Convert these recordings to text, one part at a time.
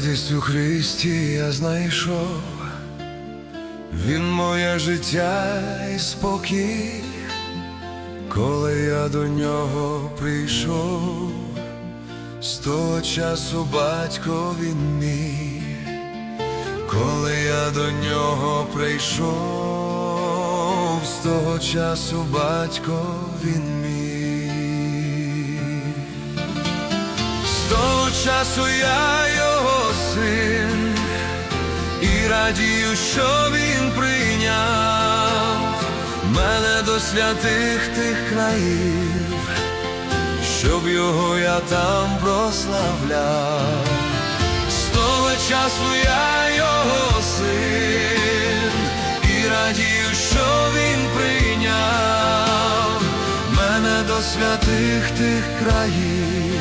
Радість у Христі я знайшов, Він моє життя і спокій, коли я до нього прийшов, з того часу батько він мій, коли я до нього прийшов, з того часу батько він мій. З того часу я його і радію, що він прийняв мене до святих тих країв, щоб його я там прославляв. З того часу я його син, і радію, що він прийняв мене до святих тих країв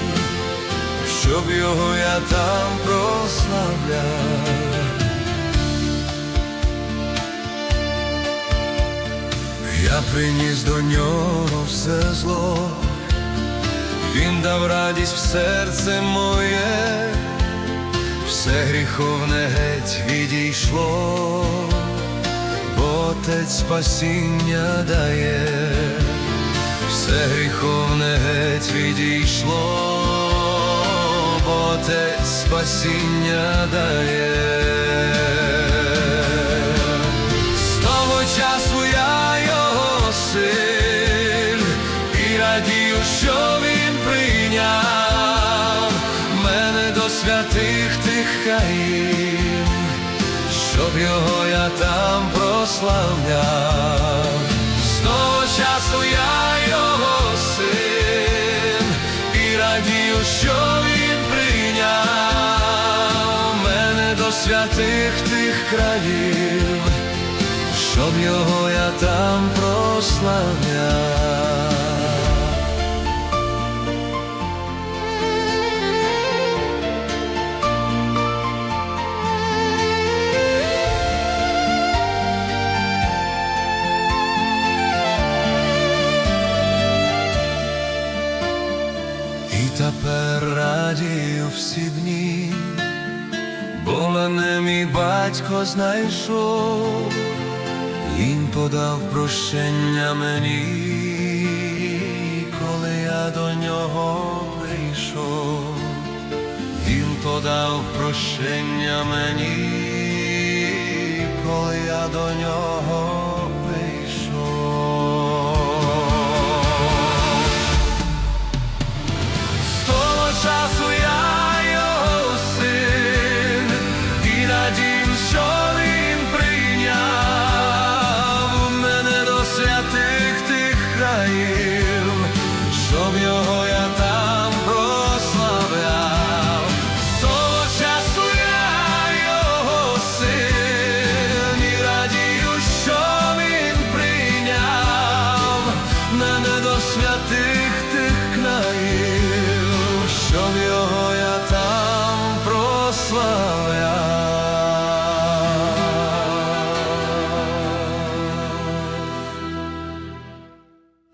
щоб його я там прославляв. Приніс до нього все зло, він дав радість в серце моє, все гріховне геть відійшло, бо Отець спасіння дає, все гріховне геть відійшло, бо Отець спасіння дає. І радію, що він прийняв мене до святих тих хаїв, щоб його я там прославляв. З того часу я його син, і радію, що він прийняв мене до святих тих країв, щоб його я там прославляв. Тепер радію всі дні, бо мене мій батько знайшов, він подав прощення мені, коли я до нього прийшов, він подав прощення мені, коли я до нього країв, щоб його я там прославляв. Того часу я його син, і радію, що він прийняв мене до святих тих країв, щоб його я там прославляв.